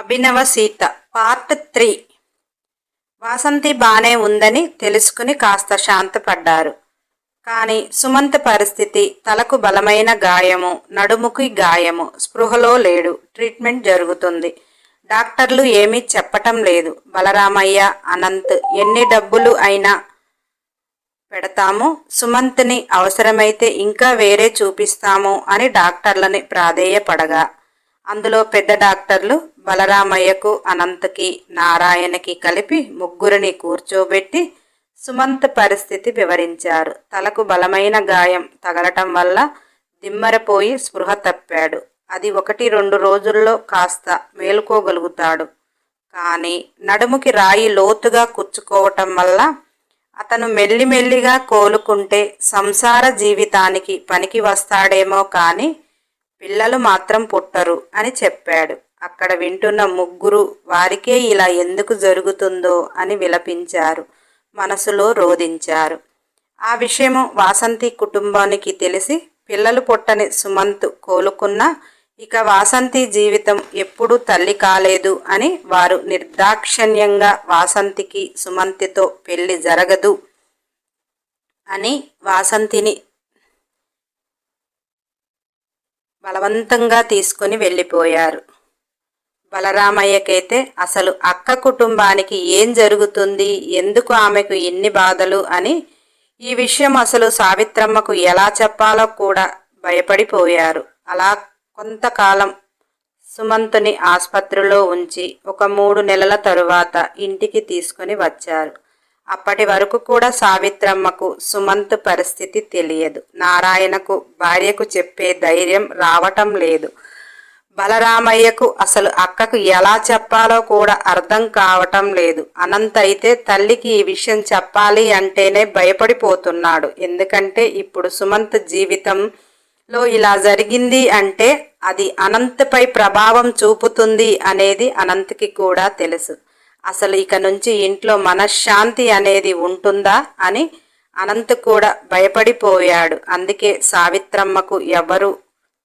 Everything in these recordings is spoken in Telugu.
అభినవ సీత పార్ట్ త్రీ. వాసంతి బానే ఉందని తెలుసుకుని కాస్త శాంతపడ్డారు. కానీ సుమంత్ పరిస్థితి తలకు బలమైన గాయము నడుముకి గాయము స్పృహలో లేడు. ట్రీట్మెంట్ జరుగుతుంది. డాక్టర్లు ఏమీ చెప్పటం లేదు. బలరామయ్య అనంత్ ఎన్ని డబ్బులు అయినా పెడతాము. సుమంత్ని అవసరమైతే ఇంకా వేరే చూపిస్తాము అని డాక్టర్లని ప్రాధేయపడగా అందులో పెద్ద డాక్టర్లు బలరామయ్యకు అనంతకి నారాయణకి కలిపి ముగ్గురిని కూర్చోబెట్టి సుమంత్ పరిస్థితి వివరించారు. తలకు బలమైన గాయం తగలటం వల్ల దిమ్మరపోయి స్పృహ తప్పాడు. అది ఒకటి రెండు రోజుల్లో కాస్త మేలుకోగలుగుతాడు. కానీ నడుముకి రాయి లోతుగా కుచ్చుకోవటం వల్ల అతను మెల్లిమెల్లిగా కోలుకుంటే సంసార జీవితానికి పనికి వస్తాడేమో కానీ పిల్లలు మాత్రం పుట్టరు అని చెప్పాడు. అక్కడ వింటున్న ముగ్గురు వారికే ఇలా ఎందుకు జరుగుతుందో అని విలపించారు. మనసులో రోధించారు. ఆ విషయము వాసంతి కుటుంబానికి తెలిసి పిల్లలు పుట్టని సుమంత్ కోలుకున్నా ఇక వాసంతి జీవితం ఎప్పుడూ తల్లి కాలేదు అని వారు నిర్దాక్షణ్యంగా వాసంతికి సుమంతితో పెళ్ళి జరగదు అని వాసంతిని బలవంతంగా తీసుకుని వెళ్ళిపోయారు. బలరామయ్యకైతే అసలు అక్క కుటుంబానికి ఏం జరుగుతుంది? ఎందుకు ఆమెకు ఎన్ని బాధలు? అని ఈ విషయం అసలు సావిత్రమ్మకు ఎలా చెప్పాలో కూడా భయపడిపోయారు. అలా కొంతకాలం సుమంతుని ఆసుపత్రిలో ఉంచి ఒక మూడు నెలల తరువాత ఇంటికి తీసుకుని వచ్చారు. అప్పటి వరకు కూడా సావిత్రమ్మకు సుమంత్ పరిస్థితి తెలియదు. నారాయణకు భార్యకు చెప్పే ధైర్యం రావటం లేదు. బలరామయ్యకు అసలు అక్కకు ఎలా చెప్పాలో కూడా అర్థం కావటం లేదు. అనంత అయితే తల్లికి ఈ విషయం చెప్పాలి అంటేనే భయపడిపోతున్నాడు. ఎందుకంటే ఇప్పుడు సుమంత్ జీవితంలో ఇలా జరిగింది అంటే అది అనంత్పై ప్రభావం చూపుతుంది అనేది అనంత్కి కూడా తెలుసు. అసలు ఇక నుంచి ఇంట్లో మనశ్శాంతి అనేది ఉంటుందా అని అనంత్ కూడా భయపడిపోయాడు. అందుకే సావిత్రమ్మకు ఎవరు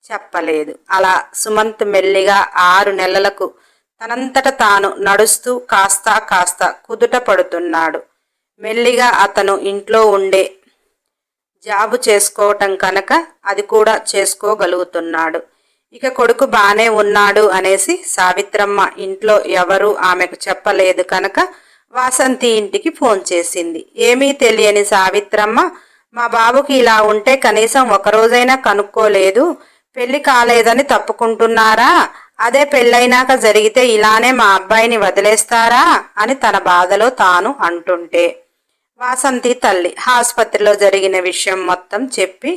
చెప్పలేదు. అలా సుమంత్ మెల్లిగా ఆరు నెలలకు తనంతట తాను నడుస్తూ కాస్త కాస్త కుదుట పడుతున్నాడు. మెల్లిగా అతను ఇంట్లో ఉండే జాబు చేసుకోవటం కనుక అది కూడా చేసుకోగలుగుతున్నాడు. ఇక కొడుకు బానే ఉన్నాడు అనేసి సావిత్రమ్మ ఇంట్లో ఎవరు ఆమెకు చెప్పలేదు కనుక వాసంతి ఇంటికి ఫోన్ చేసింది. ఏమీ తెలియని సావిత్రమ్మ మా బాబుకి ఇలా ఉంటే కనీసం ఒకరోజైనా కనుక్కోలేదు. పెళ్ళి కాలేదని తప్పుకుంటున్నారా? అదే పెళ్ళైనాక జరిగితే ఇలానే మా అబ్బాయిని వదిలేస్తారా? అని తన బాధలో తాను అంటుంటే. వాసంతి తల్లి ఆసుపత్రిలో జరిగిన విషయం మొత్తం చెప్పి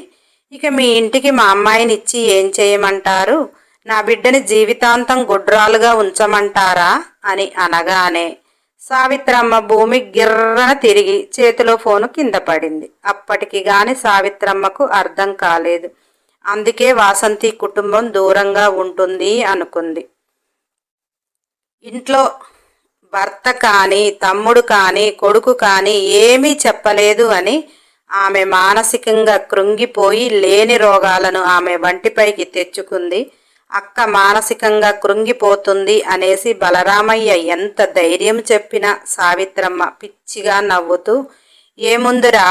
ఇక మీ ఇంటికి మా అమ్మాయిని ఇచ్చి ఏం చేయమంటారు? నా బిడ్డని జీవితాంతం గుడ్రాలుగా ఉంచమంటారా? అని అనగానే సావిత్రమ్మ భూమి గిర్రన తిరిగి చేతిలో ఫోను కింద పడింది. అప్పటికి గాని సావిత్రమ్మకు అర్థం కాలేదు. అందుకే వాసంతి కుటుంబం దూరంగా ఉంటుంది అనుకుంది. ఇంట్లో భర్త కానీ తమ్ముడు కానీ కొడుకు కానీ ఏమీ చెప్పలేదు అని ఆమె మానసికంగా కృంగిపోయి లేని రోగాలను ఆమె వంటిపైకి తెచ్చుకుంది. అక్క మానసికంగా కృంగిపోతుంది అనేసి బలరామయ్య ఎంత ధైర్యం చెప్పినా సావిత్రమ్మ పిచ్చిగా నవ్వుతూ ఏముందిరా?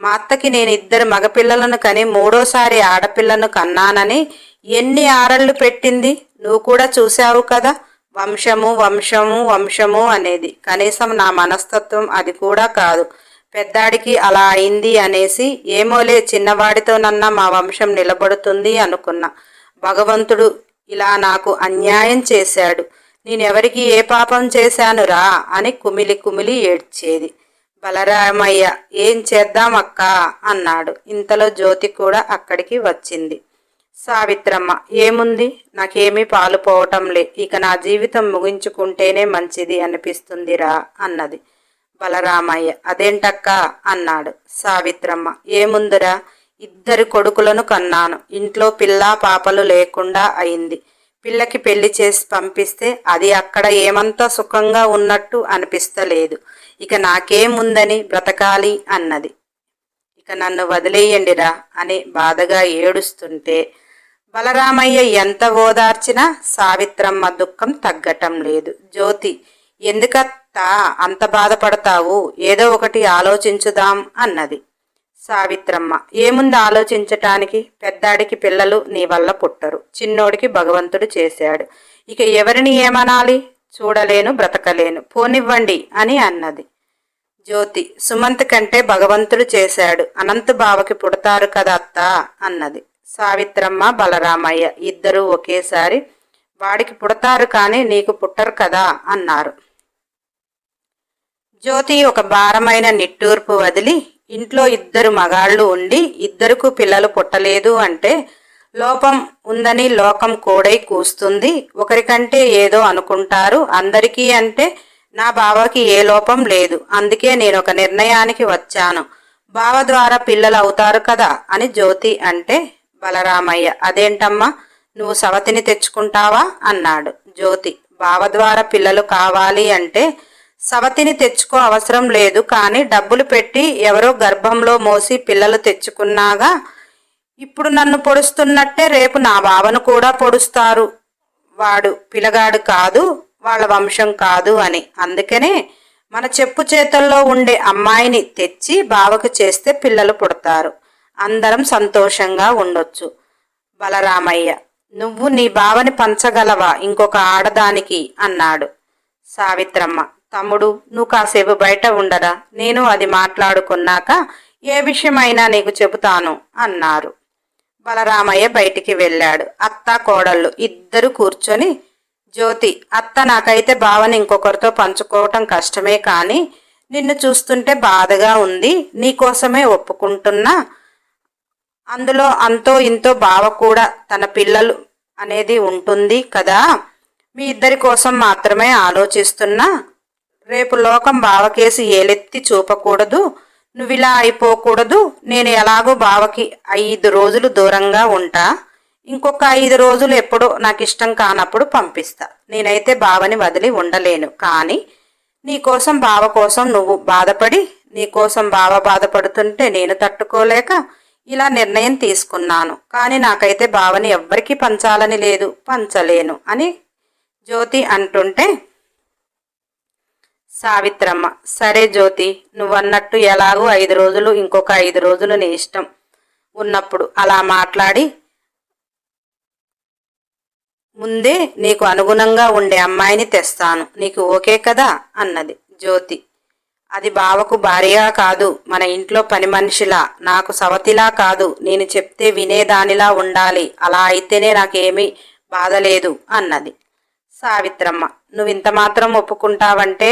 మా అత్తకి నేను ఇద్దరు మగపిల్లలను కని మూడోసారి ఆడపిల్లను కన్నానని ఎన్ని ఆరళ్ళు పెట్టింది? నువ్వు కూడా చూశావు కదా? వంశము వంశము వంశము అనేది. కనీసం నా మనస్తత్వం అది కూడా కాదు. పెద్దాడికి అలా అయింది అనేసి ఏమోలే చిన్నవాడితోనన్నా మా వంశం నిలబడుతుంది అనుకున్నా. భగవంతుడు ఇలా నాకు అన్యాయం చేశాడు. నేనెవరికి ఏ పాపం చేశానురా? అని కుమిలి కుమిలి ఏడ్చేది. బలరామయ్య ఏం చేద్దాం అక్క? అన్నాడు. ఇంతలో జ్యోతి కూడా అక్కడికి వచ్చింది. సావిత్రమ్మ ఏముంది? నాకేమీ పాలు పోవటంలే ఇక నా జీవితం ముగించుకుంటేనే మంచిది అనిపిస్తుందిరా అన్నది. బలరామయ్య. అదేంటక్క? అన్నాడు సావిత్రమ్మ. ఏముందిరా? ఇద్దరు కొడుకులను కన్నాను. ఇంట్లో పిల్లా పాపలు లేకుండా అయింది. పిల్లకి పెళ్ళి చేసి పంపిస్తే అది అక్కడ ఏమంతా సుఖంగా ఉన్నట్టు అనిపిస్తలేదు. ఇక నాకేముందని బ్రతకాలి అన్నది. ఇక నన్ను వదిలేయండిరా అని బాధగా ఏడుస్తుంటే బలరామయ్య ఎంత ఓదార్చినా సావిత్రమ్మ దుఃఖం తగ్గటం లేదు. జ్యోతి ఎందుకత్తా అంత బాధపడతావు? ఏదో ఒకటి ఆలోచించుదాం అన్నది సావిత్రమ్మ. ఏముంది ఆలోచించటానికి? పెద్దాడికి పిల్లలు నీ వల్ల పుట్టరు. చిన్నోడికి భగవంతుడు చేశాడు. ఇక ఎవరిని ఏమనాలి? చూడలేను బ్రతకలేను. పోనివ్వండి అని అన్నది. జ్యోతి సుమంత్ కంటే భగవంతుడు చేశాడు. అనంత బావకి పుడతారు కదా అత్త అన్నది. సావిత్రమ్మ బలరామయ్య ఇద్దరూ ఒకేసారి వాడికి పుడతారు కానీ నీకు పుట్టరు కదా అన్నారు. జ్యోతి ఒక భారమైన నిట్టూర్పు వదిలి ఇంట్లో ఇద్దరు మగాళ్ళు ఉండి ఇద్దరుకు పిల్లలు పుట్టలేదు అంటే లోపం ఉందని లోకం కోడై కూస్తుంది. ఒకరికంటే ఏదో అనుకుంటారు. అందరికీ అంటే నా బావకి ఏ లోపం లేదు. అందుకే నేను ఒక నిర్ణయానికి వచ్చాను. బావ ద్వారా పిల్లలు అవుతారు కదా అని జ్యోతి అంటే బలరామయ్య అదేంటమ్మా? నువ్వు సవతిని తెచ్చుకుంటావా? అన్నాడు జ్యోతి. బావ ద్వారా పిల్లలు కావాలి అంటే సవతిని తెచ్చుకో అవసరం లేదు కానీ డబ్బులు పెట్టి ఎవరో గర్భంలో మోసి పిల్లలు తెచ్చుకున్నాగా ఇప్పుడు నన్ను పొడుస్తున్నట్టే రేపు నా బావను కూడా పొడుస్తారు. వాడు పిల్లగాడు కాదు వాళ్ళ వంశం కాదు అని. అందుకనే మన చెప్పు చేతల్లో ఉండే అమ్మాయిని తెచ్చి బావకు చేస్తే పిల్లలు పుడతారు. అందరం సంతోషంగా ఉండొచ్చు. బలరామయ్య నువ్వు నీ బావని పంచగలవా? ఇంకొక ఆడదానికి అన్నాడు సావిత్రమ్మ. తమ్ముడు నువ్వు కాసేపు బయట ఉండరా? నేను అది మాట్లాడుకున్నాక ఏ విషయమైనా నీకు చెబుతాను అన్నారు. బలరామయ్య బయటికి వెళ్ళాడు. అత్త కోడళ్ళు ఇద్దరు కూర్చొని జ్యోతి అత్త నాకైతే బావని ఇంకొకరితో పంచుకోవటం కష్టమే కానీ నిన్ను చూస్తుంటే బాధగా ఉంది నీకోసమే ఒప్పుకుంటున్నా. అందులో అంతో ఇంతో బావ కూడా తన పిల్లలు అనేది ఉంటుంది కదా. మీ ఇద్దరి కోసం మాత్రమే ఆలోచిస్తున్నా. రేపు లోకం బావకేసి ఏలెత్తి చూపకూడదు. నువ్విలా అయిపోకూడదు. నేను ఎలాగో బావకి ఐదు రోజులు దూరంగా ఉంటా. ఇంకొక ఐదు రోజులు ఎప్పుడో నాకు ఇష్టం కానప్పుడు పంపిస్తా. నేనైతే బావని వదిలి ఉండలేను. కానీ నీకోసం బావ కోసం నువ్వు బాధపడి నీకోసం బావ బాధపడుతుంటే నేను తట్టుకోలేక ఇలా నిర్ణయం తీసుకున్నాను. కానీ నాకైతే బావని ఎవ్వరికీ పంచాలని లేదు. పంచలేను అని జ్యోతి అంటుంటే సావిత్రమ్మ సరే జ్యోతి నువ్వన్నట్టు ఎలాగో ఐదు రోజులు ఇంకొక ఐదు రోజులు నీ ఇష్టం. ఉన్నప్పుడు అలా మాట్లాడి ముందే నీకు అనుగుణంగా ఉండే అమ్మాయిని తెస్తాను. నీకు ఓకే కదా? అన్నది జ్యోతి. అది బావకు భార్యగా కాదు మన ఇంట్లో పని మనిషిలా. నాకు సవతిలా కాదు నేను చెప్తే వినేదానిలా ఉండాలి. అలా అయితేనే నాకేమీ బాధ లేదు అన్నది సావిత్రమ్మ. నువ్వు ఇంత మాత్రం ఒప్పుకుంటావంటే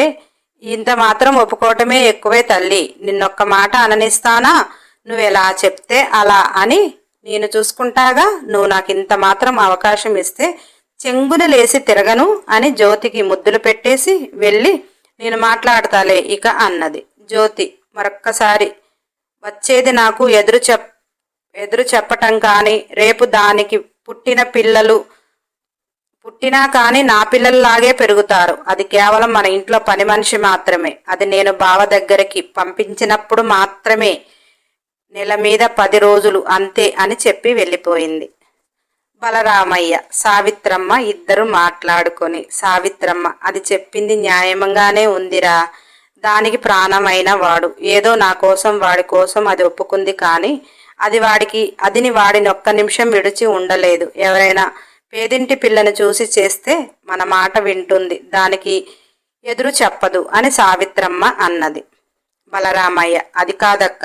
ఇంత మాత్రం ఒప్పుకోవటమే ఎక్కువే తల్లి. నిన్నొక్క మాట అననిస్తానా? నువ్వు ఎలా చెప్తే అలా అని నేను చూసుకుంటాగా? నువ్వు నాకు ఇంత మాత్రం అవకాశం ఇస్తే చెంగున లేసి తిరగను అని జ్యోతికి ముద్దులు పెట్టేసి వెళ్ళి నేను మాట్లాడతాలే ఇక అన్నది. జ్యోతి మరొక్కసారి వచ్చేది నాకు ఎదురు చెప్ ఎదురు చెప్పటం కానీ రేపు దానికి పుట్టిన పిల్లలు పుట్టినా కానీ నా పిల్లల్లాగే పెరుగుతారు. అది కేవలం మన ఇంట్లో పని మనిషి మాత్రమే. అది నేను బావ దగ్గరికి పంపించినప్పుడు మాత్రమే నెల మీద పది రోజులు అంతే అని చెప్పి వెళ్ళిపోయింది. బలరామయ్య సావిత్రమ్మ ఇద్దరు మాట్లాడుకొని సావిత్రమ్మ అది చెప్పింది న్యాయంగానే ఉందిరా. దానికి ప్రాణమైన వాడు. ఏదో నా కోసం వాడి కోసం అది ఒప్పుకుంది కానీ అది వాడికి అదిని వాడిని ఒక్క నిమిషం విడిచి ఉండలేదు. ఎవరైనా పేదింటి పిల్లని చూసి చేస్తే మన మాట వింటుంది. దానికి ఎదురు చెప్పదు అని సావిత్రమ్మ అన్నది. బలరామయ్య అది కాదక్క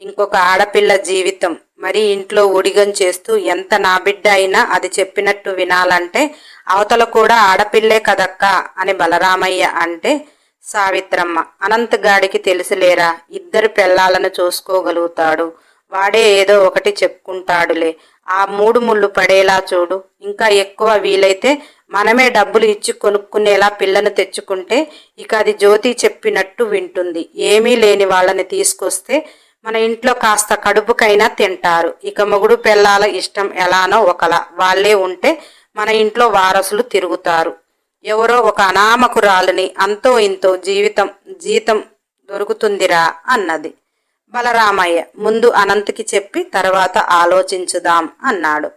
ఇంకొక ఆడపిల్ల జీవితం. మరి ఇంట్లో ఉడిగం చేస్తూ ఎంత నా బిడ్డ అయినా అది చెప్పినట్టు వినాలంటే అవతల కూడా ఆడపిల్లే కదక్క అని బలరామయ్య అంటే సావిత్రమ్మ. అనంతగాడికి తెలుసులేరా ఇద్దరు పెళ్ళాలను చూసుకోగలుగుతాడు. వాడే ఏదో ఒకటి చెప్పుకుంటాడులే. ఆ మూడు ముళ్ళు పడేలా చూడు. ఇంకా ఎక్కువ వీలైతే మనమే డబ్బులు ఇచ్చి కొనుక్కునేలా పిల్లను తెచ్చుకుంటే ఇక అది జ్యోతి చెప్పినట్టు వింటుంది. ఏమీ లేని వాళ్ళని తీసుకొస్తే మన ఇంట్లో కాస్త కడుపుకైనా తింటారు. ఇక మొగుడు పిల్లాల ఇష్టం ఎలానో ఒకలా. వాళ్ళే ఉంటే మన ఇంట్లో వారసులు తిరుగుతారు. ఎవరో ఒక అనామకురాలని అంతో ఇంతో జీవితం జీతం దొరుకుతుందిరా అన్నది. బలరామయ్య ముందు అనంత్కి చెప్పి తర్వాత ఆలోచించుదాం అన్నాడు.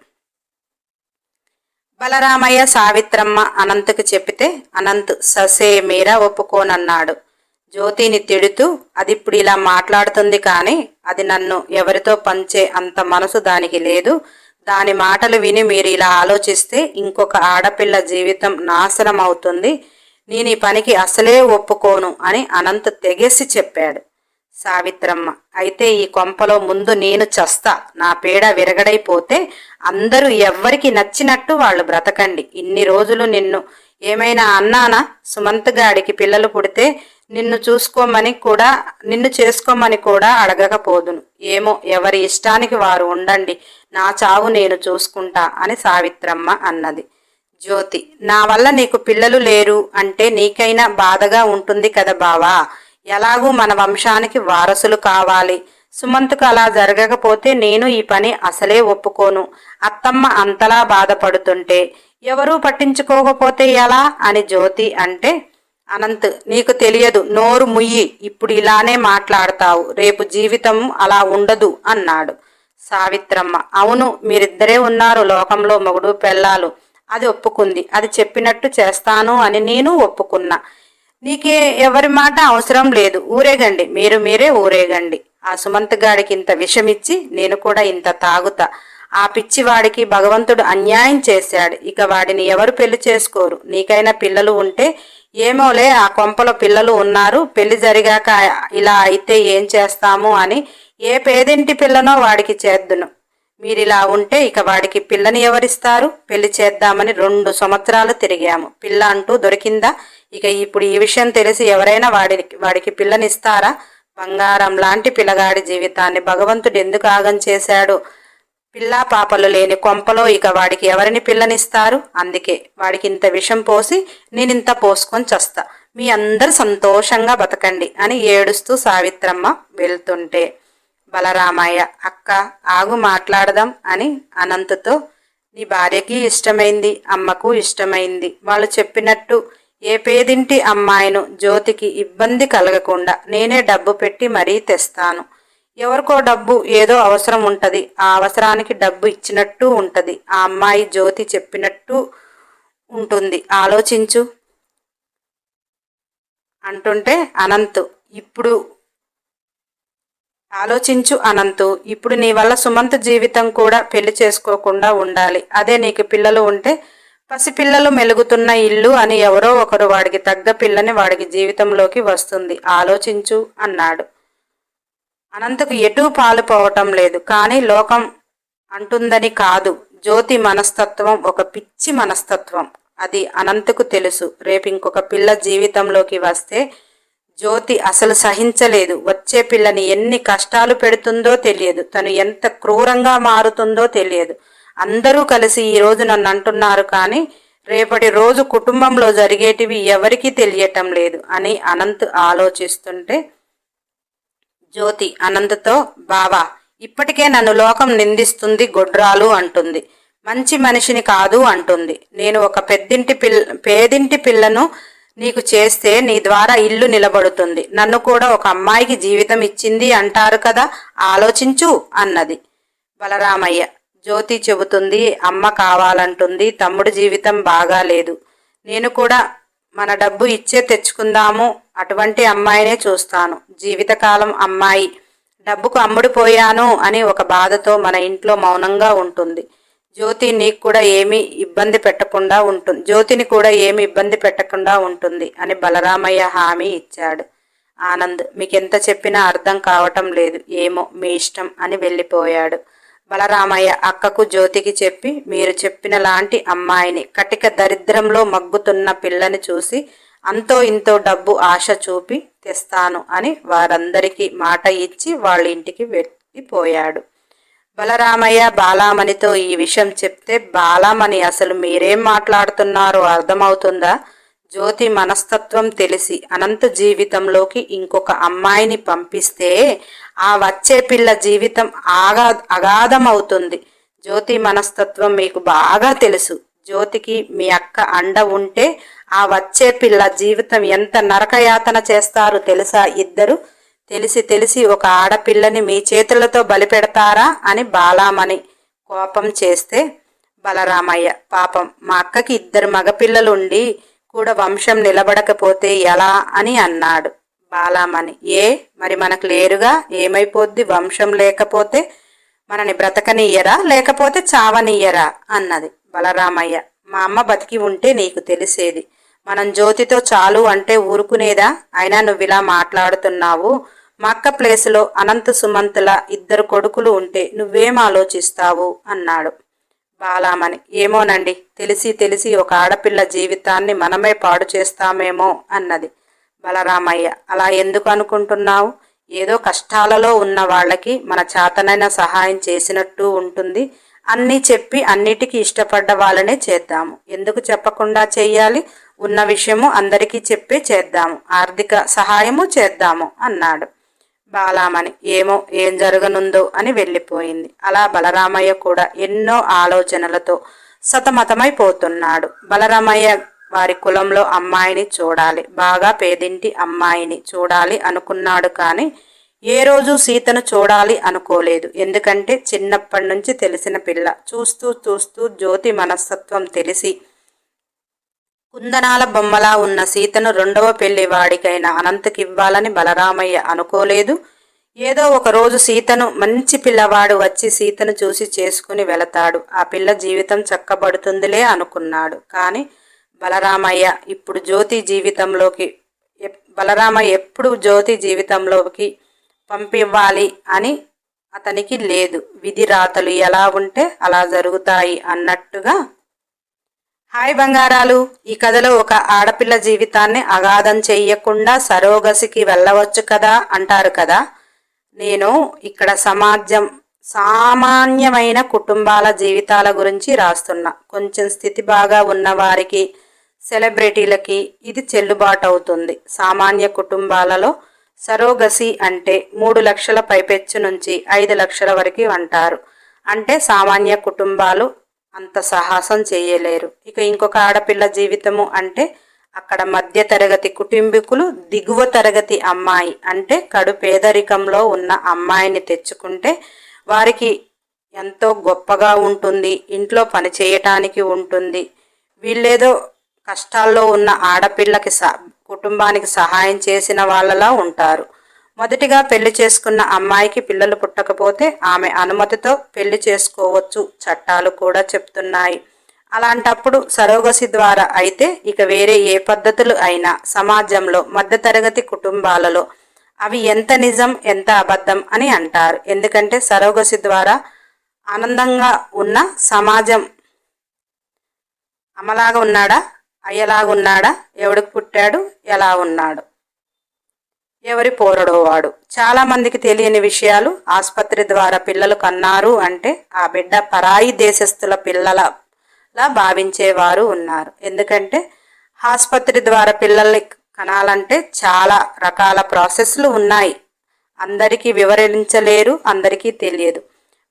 బలరామయ్య సావిత్రమ్మ అనంతకు చెప్పితే అనంత్ ససే మీరా ఒప్పుకోనన్నాడు. జ్యోతిని తిడుతూ అది ఇప్పుడు ఇలా మాట్లాడుతుంది కానీ అది నన్ను ఎవరితో పంచే అంత మనసు దానికి లేదు. దాని మాటలు విని మీరు ఇలా ఆలోచిస్తే ఇంకొక ఆడపిల్ల జీవితం నాశనం అవుతుంది నేను ఈ పనికి అసలే ఒప్పుకోను అని అనంత్ తెగేసి చెప్పాడు. సావిత్రమ్మ. అయితే ఈ కొంపలో ముందు నేను చస్తా. నా పేడ విరగడైపోతే అందరూ ఎవ్వరికి నచ్చినట్టు వాళ్ళు బ్రతకండి. ఇన్ని రోజులు నిన్ను ఏమైనా అన్నానా? సుమంత్ గాడికి పిల్లలు పుడితే నిన్ను చూసుకోమని కూడా నిన్ను చేసుకోమని కూడా అడగకపోదును. ఏమో ఎవరి ఇష్టానికి వారు ఉండండి. నా చావు నేను చూసుకుంటా అని సావిత్రమ్మ అన్నది. జ్యోతి నా వల్ల నీకు పిల్లలు లేరు అంటే నీకైనా బాధగా ఉంటుంది కదా బావా? ఎలాగూ మన వంశానికి వారసులు కావాలి. సుమంత్కు అలా జరగకపోతే నేను ఈ పని అసలే ఒప్పుకోను. అత్తమ్మ అంతలా బాధపడుతుంటే ఎవరూ పట్టించుకోకపోతే ఎలా? అని జ్యోతి అంటే అనంత్ నీకు తెలియదు నోరు ముయ్యి ఇప్పుడు ఇలానే మాట్లాడతావు రేపు జీవితం అలా ఉండదు అన్నాడు సావిత్రమ్మ. అవును మీరిద్దరే ఉన్నారు లోకంలో మొగుడు పెళ్ళాలు. అది ఒప్పుకుంది. అది చెప్పినట్టు చేస్తాను అని నేను ఒప్పుకున్నా. నీకే ఎవరి మాట అవసరం లేదు. ఊరేగండి. మీరు మీరే ఊరేగండి. ఆ సుమంత్ గాడికి ఇంత విషమిచ్చి నేను కూడా ఇంత తాగుతా. ఆ పిచ్చివాడికి భగవంతుడు అన్యాయం చేశాడు. ఇక వాడిని ఎవరు పెళ్ళి చేసుకోరు? నీకైనా పిల్లలు ఉంటే ఏమోలే ఆ కొంపలో పిల్లలు ఉన్నారు. పెళ్ళి జరిగాక ఇలా అయితే ఏం చేస్తాము అని ఏ పేదింటి పిల్లనో వాడికి చేద్దును. మీరిలా ఉంటే ఇక వాడికి పిల్లని ఎవరిస్తారు? పెళ్ళి చేద్దామని రెండు సంవత్సరాలు తిరిగాము. పిల్ల అంటూ దొరికిందా? ఇక ఇప్పుడు ఈ విషయం తెలిసి ఎవరైనా వాడికి వాడికి పిల్లనిస్తారా? బంగారం లాంటి పిల్లగాడి జీవితాన్ని భగవంతుడు ఎందుకు ఆగం చేశాడు? పిల్లా పాపలు లేని కొంపలో ఇక వాడికి ఎవరిని పిల్లనిస్తారు? అందుకే వాడికి ఇంత విషం పోసి నేనింత పోసుకొని చస్తా. మీ అందరు సంతోషంగా బతకండి అని ఏడుస్తూ సావిత్రమ్మ వెళ్తుంటే బలరామయ్య అక్క ఆగు మాట్లాడదాం అని అనంతతో నీ భార్యకి ఇష్టమైంది అమ్మకు ఇష్టమైంది వాళ్ళు చెప్పినట్టు ఏ పేదింటి అమ్మాయిను జ్యోతికి ఇబ్బంది కలగకుండా నేనే డబ్బు పెట్టి మరీ తెస్తాను. ఎవరికో డబ్బు ఏదో అవసరం ఉంటుంది. ఆ అవసరానికి డబ్బు ఇచ్చినట్టు ఉంటుంది. ఆ అమ్మాయి జ్యోతి చెప్పినట్టు ఉంటుంది. ఆలోచించు. అంటుంటే అనంత్ ఇప్పుడు ఆలోచించు అనంతు ఇప్పుడు నీ వల్ల సుమంత్ జీవితం కూడా పెళ్ళి చేసుకోకుండా ఉండాలి. అదే నీకు పిల్లలు ఉంటే పసిపిల్లలు మెలుగుతున్న ఇల్లు అని ఎవరో ఒకరు వాడికి తగ్గ పిల్లని వాడికి జీవితంలోకి వస్తుంది. ఆలోచించు అన్నాడు. అనంతకు ఎటూ పాలుపోవటం లేదు. కానీ లోకం అంటుందని కాదు. జ్యోతి మనస్తత్వం ఒక పిచ్చి మనస్తత్వం. అది అనంతకు తెలుసు. రేపు ఇంకొక పిల్ల జీవితంలోకి వస్తే జ్యోతి అసలు సహించలేదు. వచ్చే పిల్లని ఎన్ని కష్టాలు పెడుతుందో తెలియదు. తను ఎంత క్రూరంగా మారుతుందో తెలియదు. అందరూ కలిసి ఈ రోజు నన్ను అంటున్నారు కానీ రేపటి రోజు కుటుంబంలో జరిగేటివి ఎవరికీ తెలియటం లేదు అని అనంత్ ఆలోచిస్తుంటే జ్యోతి అనంతతో బావా ఇప్పటికే నన్ను లోకం నిందిస్తుంది గొడ్రాలు అంటుంది. మంచి మనిషిని కాదు అంటుంది. నేను ఒక పెద్దింటి పిల్ల పేదింటి పిల్లను నీకు చేస్తే నీ ద్వారా ఇల్లు నిలబడుతుంది. నన్ను కూడా ఒక అమ్మాయికి జీవితం ఇచ్చింది అంటారు కదా ఆలోచించు అన్నది బలరామయ్య. జ్యోతి చెబుతుంది అమ్మ కావాలంటుంది తమ్ముడు జీవితం బాగాలేదు నేను కూడా మన డబ్బు ఇచ్చే తెచ్చుకుందాము అటువంటి అమ్మాయినే చూస్తాను. జీవితకాలం అమ్మాయి. డబ్బుకు అమ్ముడిపోయాను అని ఒక బాధతో మన ఇంట్లో మౌనంగా ఉంటుంది. జ్యోతి నీకు కూడా ఏమీ ఇబ్బంది పెట్టకుండా ఉంటుంది జ్యోతిని కూడా ఏమి ఇబ్బంది పెట్టకుండా ఉంటుంది అని బలరామయ్య హామీ ఇచ్చాడు. ఆనంద్ మీకెంత చెప్పినా అర్థం కావటం లేదు. ఏమో మీ ఇష్టం అని వెళ్ళిపోయాడు. బలరామయ్య అక్కకు జ్యోతికి చెప్పి మీరు చెప్పిన లాంటి అమ్మాయిని కటిక దరిద్రంలో మగ్గుతున్న పిల్లని చూసి అంతో ఇంతో డబ్బు ఆశ చూపి తెస్తాను అని వారందరికీ మాట ఇచ్చి వాళ్ళ ఇంటికి వెళ్ళిపోయాడు. బలరామయ్య బాలామణితో ఈ విషయం చెప్తే బాలామణి అసలు మీరేం మాట్లాడుతున్నారో? అర్థమవుతుందా? జ్యోతి మనస్తత్వం తెలిసి అనంత జీవితంలోకి ఇంకొక అమ్మాయిని పంపిస్తే ఆ వచ్చే పిల్ల జీవితం ఆగా అగాధమవుతుంది. జ్యోతి మనస్తత్వం మీకు బాగా తెలుసు. జ్యోతికి మీ అక్క అండ ఉంటే ఆ వచ్చే పిల్ల జీవితం ఎంత నరకయాతన చేస్తారు తెలుసా ఇద్దరు? తెలిసి తెలిసి ఒక ఆడపిల్లని మీ చేతులతో బలిపెడతారా అని బాలామణి కోపం చేస్తే బలరామయ్య పాపం మా అక్కకి ఇద్దరు మగపిల్లలుండి కూడా వంశం నిలబడకపోతే ఎలా అని అన్నాడు. బాలామణి. ఏ? మరి మనకు లేరుగా? ఏమైపోద్ది? వంశం లేకపోతే మనని బ్రతకనియ్యరా లేకపోతే చావనియ్యరా అన్నది బలరామయ్య. మా అమ్మ బతికి ఉంటే నీకు తెలిసేది. మనం జ్యోతితో చాలు అంటే ఊరుకునేదా? అయినా నువ్వు ఇలా మాట్లాడుతున్నావు. మా అక్క ప్లేసులో అనంత సుమంతుల ఇద్దరు కొడుకులు ఉంటే నువ్వేం ఆలోచిస్తావు? అన్నాడు బాలామణి. ఏమోనండి తెలిసి తెలిసి ఒక ఆడపిల్ల జీవితాన్ని మనమే పాడు చేస్తామేమో? అన్నది బలరామయ్య అలా ఎందుకు అనుకుంటున్నావు? ఏదో కష్టాలలో ఉన్న వాళ్ళకి మన చేతనైన సహాయం చేసినట్టు ఉంటుంది. అన్నీ చెప్పి అన్నిటికీ ఇష్టపడ్డ వాళ్ళనే చేద్దాము. ఎందుకు చెప్పకుండా చేయాలి? ఉన్న విషయము అందరికీ చెప్పి చేద్దాము. ఆర్థిక సహాయము చేద్దాము అన్నాడు. బాలామణి ఏమో ఏం జరగనుందో అని వెళ్ళిపోయింది. అలా బలరామయ్య కూడా ఎన్నో ఆలోచనలతో సతమతమైపోతున్నాడు. బలరామయ్య వారి కులంలో అమ్మాయిని చూడాలి. బాగా పేదింటి అమ్మాయిని చూడాలి అనుకున్నాడు కానీ ఏ రోజు సీతను చూడాలి అనుకోలేదు. ఎందుకంటే చిన్నప్పటి నుంచి తెలిసిన పిల్ల. చూస్తూ చూస్తూ జ్యోతి మనస్తత్వం తెలిసి కుందనాల బొమ్మలా ఉన్న సీతను రెండవ పెళ్ళి వాడికైన అనంతకివ్వాలని బలరామయ్య అనుకోలేదు. ఏదో ఒక రోజు సీతను మంచి పిల్లవాడు వచ్చి సీతను చూసి చేసుకుని వెళతాడు. ఆ పిల్ల జీవితం చక్కబడుతుందిలే అనుకున్నాడు. కానీ బలరామయ్య ఇప్పుడు జ్యోతి జీవితంలోకి బలరామయ్య ఎప్పుడు జ్యోతి జీవితంలోకి పంపివ్వాలి అని అతనికి లేదు. విధి రాతలు ఎలా ఉంటే అలా జరుగుతాయి అన్నట్టుగా. హాయ్ బంగారాలు. ఈ కథలో ఒక ఆడపిల్ల జీవితాన్ని అగాధం చెయ్యకుండా సరోగసికి వెళ్ళవచ్చు కదా అంటారు కదా. నేను ఇక్కడ సమాజం సామాన్యమైన కుటుంబాల జీవితాల గురించి రాస్తున్నా. కొంచెం స్థితి బాగా ఉన్న వారికి సెలబ్రిటీలకి ఇది చెల్లుబాటు అవుతుంది సామాన్య కుటుంబాలలో సరోగసి అంటే మూడు లక్షల పైపెచ్చు నుంచి ఐదు లక్షల వరకు అంటారు. అంటే సామాన్య కుటుంబాలు అంత సాహసం చేయలేరు. ఇక ఇంకొక ఆడపిల్ల జీవితము అంటే అక్కడ మధ్య తరగతి కుటుంబీకులు దిగువ తరగతి అమ్మాయి అంటే కడు పేదరికంలో ఉన్న అమ్మాయిని తెచ్చుకుంటే వారికి ఎంతో గొప్పగా ఉంటుంది. ఇంట్లో పని చేయటానికి ఉంటుంది. వీళ్ళేదో కష్టాల్లో ఉన్న ఆడపిల్లకి స కుటుంబానికి సహాయం చేసిన వాళ్ళలా ఉంటారు. మొదటిగా పెళ్ళి చేసుకున్న అమ్మాయికి పిల్లలు పుట్టకపోతే ఆమె అనుమతితో పెళ్ళి చేసుకోవచ్చు చట్టాలు కూడా చెప్తున్నాయి. అలాంటప్పుడు సరోగసి ద్వారా అయితే ఇక వేరే ఏ పద్ధతులు అయినా సమాజంలో మధ్యతరగతి కుటుంబాలలో అవి ఎంత నిజం ఎంత అబద్ధం అని అంటారు. ఎందుకంటే సరోగసి ద్వారా ఆనందంగా ఉన్న సమాజం అమలాగా ఉన్నాడా? అయ్యలాగున్నాడా? ఎవడికి పుట్టాడు? ఎలా ఉన్నాడు? ఎవరి పోరడో వాడు. చాలామందికి తెలియని విషయాలు ఆసుపత్రి ద్వారా పిల్లలు కన్నారు అంటే ఆ బిడ్డ పరాయి దేశస్థుల పిల్లలలా భావించేవారు ఉన్నారు. ఎందుకంటే ఆసుపత్రి ద్వారా పిల్లల్ని కనాలంటే చాలా రకాల ప్రాసెస్లు ఉన్నాయి. అందరికీ వివరించలేరు అందరికీ తెలియదు.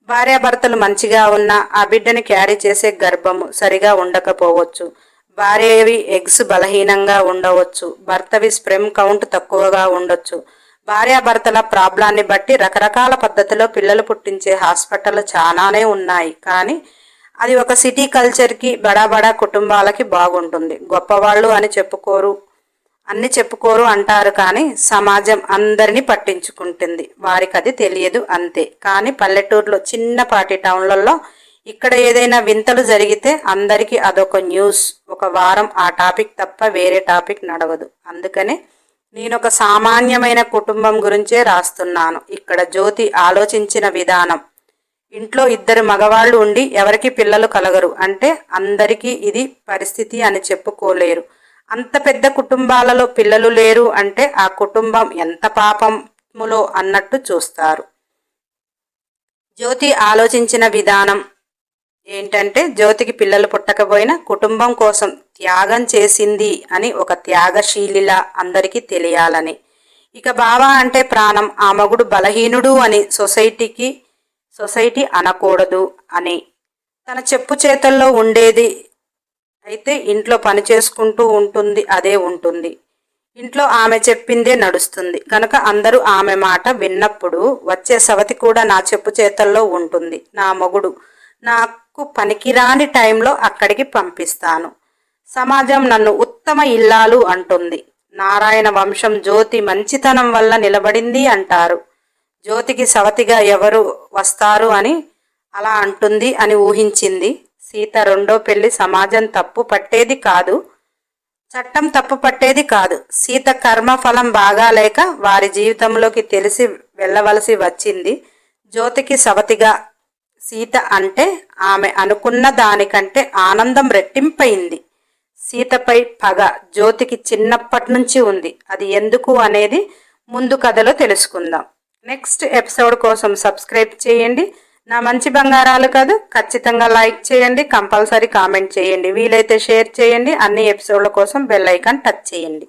భార్యాభర్తలు మంచిగా ఉన్న ఆ బిడ్డని క్యారీ చేసే గర్భము సరిగా ఉండకపోవచ్చు. భార్యవి ఎగ్స్ బలహీనంగా ఉండవచ్చు. భర్తవి స్ప్రెమ్ కౌంట్ తక్కువగా ఉండొచ్చు. భార్యాభర్తల ప్రాబ్లాన్ని బట్టి రకరకాల పద్ధతిలో పిల్లలు పుట్టించే హాస్పిటల్ చాలానే ఉన్నాయి. కానీ అది ఒక సిటీ కల్చర్కి బడా బడా కుటుంబాలకి బాగుంటుంది. గొప్పవాళ్ళు అని చెప్పుకోరు అన్ని చెప్పుకోరు అంటారు కానీ సమాజం అందరినీ పట్టించుకుంటుంది. వారికి అది తెలియదు అంతే. కానీ పల్లెటూరులో చిన్నపాటి టౌన్లలో ఇక్కడ ఏదైనా వింతలు జరిగితే అందరికీ అదొక న్యూస్. ఒక వారం ఆ టాపిక్ తప్ప వేరే టాపిక్ నడవదు. అందుకనే నేను ఒక సామాన్యమైన కుటుంబం గురించే రాస్తున్నాను. ఇక్కడ జ్యోతి ఆలోచించిన విధానం. ఇంట్లో ఇద్దరు మగవాళ్ళు ఉండి ఎవరికి పిల్లలు కలగరు. అంటే అందరికీ ఇది పరిస్థితి అని చెప్పుకోలేరు. అంత పెద్ద కుటుంబాలలో పిల్లలు లేరు అంటే ఆ కుటుంబం ఎంత పాపములో అన్నట్టు చూస్తారు. జ్యోతి ఆలోచించిన విధానం. ఏంటంటే జ్యోతికి పిల్లలు పుట్టకపోయినా కుటుంబం కోసం త్యాగం చేసింది అని ఒక త్యాగశీలిలా అందరికీ తెలియాలని. ఇక బావ అంటే ప్రాణం ఆ మగుడు బలహీనుడు అని సొసైటీకి సొసైటీ అనకూడదు అని. తన చెప్పు చేతల్లో ఉండేది అయితే ఇంట్లో పని చేసుకుంటూ ఉంటుంది అదే ఉంటుంది. ఇంట్లో ఆమె చెప్పిందే నడుస్తుంది. కనుక అందరూ ఆమె మాట విన్నప్పుడు వచ్చే సవతి కూడా నా చెప్పు చేతల్లో ఉంటుంది. నా మొగుడు నాకు పనికిరాని టైంలో అక్కడికి పంపిస్తాను. సమాజం నన్ను ఉత్తమ ఇల్లాలు అంటుంది. నారాయణ వంశం జ్యోతి మంచితనం వల్ల నిలబడింది అంటారు. జ్యోతికి సవతిగా ఎవరు వస్తారు అని అలా అంటుంది అని ఊహించింది. సీత రెండో పెళ్ళి సమాజం తప్పు పట్టేది కాదు. చట్టం తప్పు పట్టేది కాదు. సీత కర్మఫలం బాగాలేక వారి జీవితంలోకి తెలిసి వెళ్ళవలసి వచ్చింది. జ్యోతికి సవతిగా సీత అంటే ఆమె అనుకున్న దానికంటే ఆనందం రెట్టింపైంది. సీతపై పగ జ్యోతికి చిన్నప్పటి నుంచి ఉంది. అది ఎందుకు అనేది ముందు కథలో తెలుసుకుందాం. నెక్స్ట్ ఎపిసోడ్ కోసం సబ్స్క్రైబ్ చేయండి. నా మంచి బంగారాలు కాదు ఖచ్చితంగా లైక్ చేయండి కంపల్సరీ కామెంట్ చేయండి. వీలైతే షేర్ చేయండి అన్ని ఎపిసోడ్ల కోసం బెల్ ఐకాన్ టచ్ చేయండి.